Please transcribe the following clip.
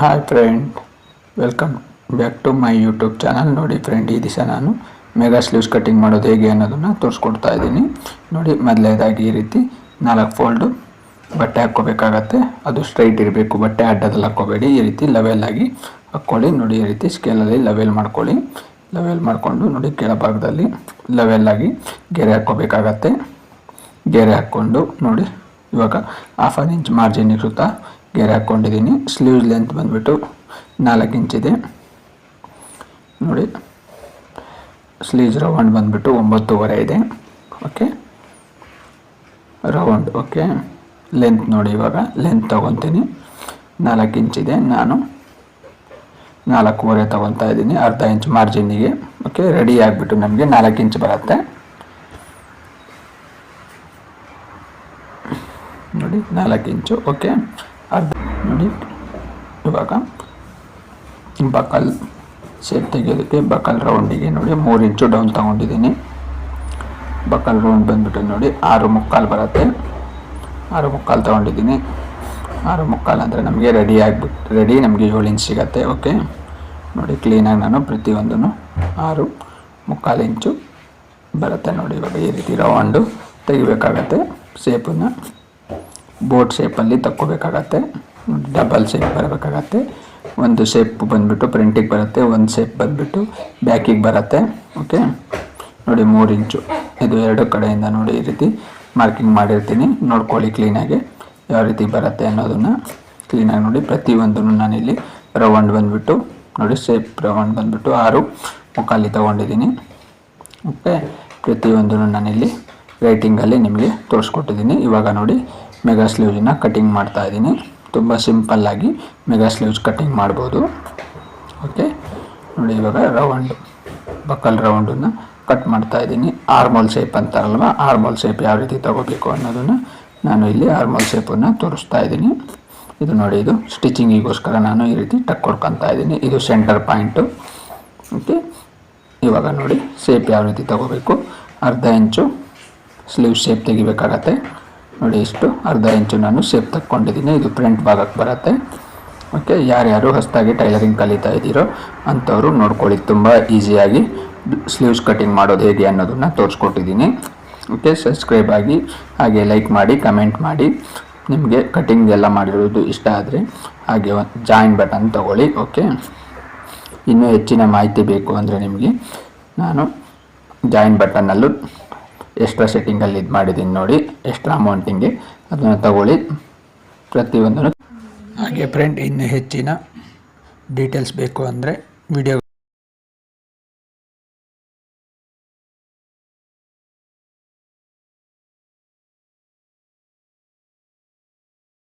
Hi friend, welcome back to my YouTube channel. ನೋಡಿ friend, ಈ ದಿವಸ ನಾನು ಮೆಗಾ ಸ್ಲೀವ್ಸ್ ಕಟ್ಟಿಂಗ್ ಮಾಡೋದು ಹೇಗೆ ಅನ್ನೋದನ್ನು ತೋರಿಸ್ಕೊಡ್ತಾ ಇದ್ದೀನಿ. ನೋಡಿ ಮೊದಲೇದಾಗಿ ಈ ರೀತಿ ನಾಲ್ಕು ಫೋಲ್ಡು ಬಟ್ಟೆ ಹಾಕ್ಕೋಬೇಕಾಗತ್ತೆ. ಅದು ಸ್ಟ್ರೈಟ್ ಇರಬೇಕು, ಬಟ್ಟೆ ಅಡ್ಡದಲ್ಲಿ ಹಾಕ್ಕೋಬೇಡಿ. ಈ ರೀತಿ ಲೆವೆಲ್ ಆಗಿ ಹಾಕ್ಕೊಳ್ಳಿ. ನೋಡಿ, ಈ ರೀತಿ ಸ್ಕೇಲಲ್ಲಿ ಲೆವೆಲ್ ಮಾಡ್ಕೊಳ್ಳಿ. ಲೆವೆಲ್ ಮಾಡಿಕೊಂಡು ನೋಡಿ, ಕೆಳಭಾಗದಲ್ಲಿ ಲೆವೆಲ್ ಆಗಿ ಗೆರೆ ಹಾಕ್ಕೋಬೇಕಾಗತ್ತೆ. ಗೆರೆ ಹಾಕ್ಕೊಂಡು ನೋಡಿ, ಇವಾಗ ಹಾಫ್ ಆನ್ ಇಂಚ್ ಮಾರ್ಜಿನ್ ಇರುತ್ತಾ? ಗೆರೆ ಹಾಕ್ಕೊಂಡಿದ್ದೀನಿ ಸ್ಲೀವ್ಸ್ ಲೆಂತ್ ಬಂದುಬಿಟ್ಟು ನಾಲ್ಕು ಇಂಚಿದೆ ನೋಡಿ ಸ್ಲೀವ್ಸ್ ರೌಂಡ್ ಬಂದುಬಿಟ್ಟು ಒಂಬತ್ತುವರೆ ಇದೆ. ಓಕೆ? Round, okay? ಲೆಂತ್ ನೋಡಿ ಇವಾಗ. ಲೆಂತ್ ತೊಗೊತೀನಿ. ನಾಲ್ಕು ಇಂಚಿದೆ ನಾನು. ನಾಲ್ಕೂವರೆ ತೊಗೊತಾ ಇದ್ದೀನಿ. ಅರ್ಧ ಇಂಚ್ ಮಾರ್ಜಿನ್ನಿಗೆ ಓಕೆ? ರೆಡಿ ಆಗಿಬಿಟ್ಟು ನಮಗೆ ನಾಲ್ಕು ಇಂಚ್ ಬರುತ್ತೆ. ನೋಡಿ, ನಾಲ್ಕು ಇಂಚು, ಓಕೆ? ನೋಡಿ ಇವಾಗ ಬಕಲ್ ಸೆಟ್ ತೆಗೆಯೋದಕ್ಕೆ ಬಕಲ್ ರೌಂಡಿಗೆ ನೋಡಿ, ಮೂರು ಇಂಚು ಡೌನ್ ತೊಗೊಂಡಿದ್ದೀನಿ. ಬಕಲ್ ರೌಂಡ್ ಬಂದುಬಿಟ್ಟು ನೋಡಿ, ಆರು ಮುಕ್ಕಾಲು ಬರುತ್ತೆ. ಆರು ಮುಕ್ಕಾಲು ತೊಗೊಂಡಿದ್ದೀನಿ. ಆರು ಮುಕ್ಕಾಲು ಅಂದರೆ ನಮಗೆ ರೆಡಿ ಆಗಿಬಿಟ್ಟು ರೆಡಿ ನಮಗೆ ಏಳು ಇಂಚ್ ಸಿಗತ್ತೆ ಓಕೆ ನೋಡಿ ಕ್ಲೀನಾಗಿ ನಾನು ಪ್ರತಿಯೊಂದೂ ಆರು ಮುಕ್ಕಾಲು ಇಂಚು ಬರುತ್ತೆ ನೋಡಿ, ಇವಾಗ ಈ ರೀತಿ ರೌಂಡು ತೆಗಿಬೇಕಾಗತ್ತೆ. ಶೇಪನ್ನು ಬೋಟ್ ಶೇಪಲ್ಲಿ ತಕ್ಕೋಬೇಕಾಗತ್ತೆ. Double shape ಬರಬೇಕಾಗತ್ತೆ. ಒಂದು ಶೇಪ್ ಬಂದುಬಿಟ್ಟು ಪ್ರಿಂಟಿಗೆ ಬರುತ್ತೆ, ಒಂದು ಶೇಪ್ ಬಂದುಬಿಟ್ಟು ಬ್ಯಾಕಿಗೆ ಬರುತ್ತೆ. ಓಕೆ ನೋಡಿ ಮೂರು ಇಂಚು. ಇದು ಎರಡು ಕಡೆಯಿಂದ ನೋಡಿ ಈ ರೀತಿ ಮಾರ್ಕಿಂಗ್ ಮಾಡಿರ್ತೀನಿ. ನೋಡ್ಕೊಳ್ಳಿ ಕ್ಲೀನಾಗಿ ಯಾವ ರೀತಿ ಬರುತ್ತೆ ಅನ್ನೋದನ್ನು. ಕ್ಲೀನಾಗಿ ನೋಡಿ, ಪ್ರತಿಯೊಂದನ್ನು ನಾನಿಲ್ಲಿ ರೌಂಡ್ ಬಂದುಬಿಟ್ಟು, ನೋಡಿ ಶೇಪ್ ರೌಂಡ್ ಬಂದುಬಿಟ್ಟು ಆರು ಮುಖಾಲಿ ತೊಗೊಂಡಿದ್ದೀನಿ. ಓಕೆ ಪ್ರತಿಯೊಂದನ್ನು ನಾನಿಲ್ಲಿ ರೈಟಿಂಗಲ್ಲಿ ನಿಮಗೆ ತೋರಿಸ್ಕೊಟ್ಟಿದ್ದೀನಿ. ಇವಾಗ ನೋಡಿ ಮೆಗಾ ಸ್ಲೀವ್ನ ಕಟಿಂಗ್ ಮಾಡ್ತಾ ಇದ್ದೀನಿ. ತುಂಬ ಸಿಂಪಲ್ಲಾಗಿ ಮೆಗಾ ಸ್ಲೀವ್ಸ್ ಕಟ್ಟಿಂಗ್ ಮಾಡ್ಬೋದು. ಓಕೆ? ನೋಡಿ, ಇವಾಗ ರೌಂಡ್, ಬಕಲ್ ರೌಂಡನ್ನು ಕಟ್ ಮಾಡ್ತಾ ಇದ್ದೀನಿ. ಆರ್ಮೋಲ್ ಶೇಪ್ ಅಂತಾರಲ್ವ? ಆರ್ಮೋಲ್ ಶೇಪ್ ಯಾವ ರೀತಿ ತೊಗೋಬೇಕು ಅನ್ನೋದನ್ನು ನಾನು ಇಲ್ಲಿ ಆರ್ಮೋಲ್ ಶೇಪನ್ನು ತೋರಿಸ್ತಾ ಇದ್ದೀನಿ. ಇದು ನೋಡಿ, ಇದು ಸ್ಟಿಚಿಂಗಿಗೋಸ್ಕರ ನಾನು ಈ ರೀತಿ ಟಕ್ ಕೊಡ್ಕೊತಾ ಇದ್ದೀನಿ. ಇದು ಸೆಂಟರ್ ಪಾಯಿಂಟು. ಓಕೆ? ಇವಾಗ ನೋಡಿ, ಶೇಪ್ ಯಾವ ರೀತಿ ತೊಗೋಬೇಕು? ಅರ್ಧ ಇಂಚು ಸ್ಲೀವ್ ಶೇಪ್ ತೆಗಿಬೇಕಾಗತ್ತೆ. ನೋಡಿ ಇಷ್ಟು. ಅರ್ಧ ಇಂಚು ನಾನು ಶೇಪ್ ತಕ್ಕೊಂಡಿದ್ದೀನಿ. ಇದು ಪ್ರಿಂಟ್ ಭಾಗಕ್ಕೆ ಬರುತ್ತೆ. ಓಕೆ ಯಾರ್ಯಾರು ಹೊಸದಾಗಿ ಟೈಲರಿಂಗ್ ಕಲಿತಾ ಇದ್ದೀರೋ ಅಂಥವ್ರು ನೋಡ್ಕೊಳ್ಳಿ ತುಂಬ ಈಸಿಯಾಗಿ ಸ್ಲೀವ್ಸ್ ಕಟಿಂಗ್ ಮಾಡೋದು ಹೇಗೆ ಅನ್ನೋದನ್ನು ತೋರಿಸ್ಕೊಟ್ಟಿದ್ದೀನಿ. ಓಕೆ ಸಬ್ಸ್ಕ್ರೈಬ್ ಆಗಿ ಹಾಗೆ ಲೈಕ್ ಮಾಡಿ ಕಮೆಂಟ್ ಮಾಡಿ. ನಿಮಗೆ ಕಟಿಂಗ್ ಎಲ್ಲ ಮಾಡಿರೋದು ಇಷ್ಟ ಆದರೆ ಹಾಗೆ ಒಂದು ಜಾಯಿನ್ ಬಟನ್ ತೊಗೊಳ್ಳಿ. ಓಕೆ ಇನ್ನೂ ಹೆಚ್ಚಿನ ಮಾಹಿತಿ ಬೇಕು ಅಂದರೆ ನಿಮಗೆ ನಾನು ಜಾಯಿನ್ ಬಟನ್ನಲ್ಲೂ ಎಕ್ಸ್ಟ್ರಾ ಸೆಟ್ಟಿಂಗಲ್ಲಿ ಇದು ಮಾಡಿದ್ದೀನಿ ನೋಡಿ ಎಕ್ಸ್ಟ್ರಾ ಅಮೌಂಟಿಂಗೆ ಅದನ್ನು ತಗೊಳ್ಳಿ. ಪ್ರತಿಯೊಂದನ್ನು ಹಾಗೆ ಫ್ರೆಂಡ್ ಇನ್ನು ಹೆಚ್ಚಿನ ಡೀಟೇಲ್ಸ್ ಬೇಕು ಅಂದರೆ ವಿಡಿಯೋ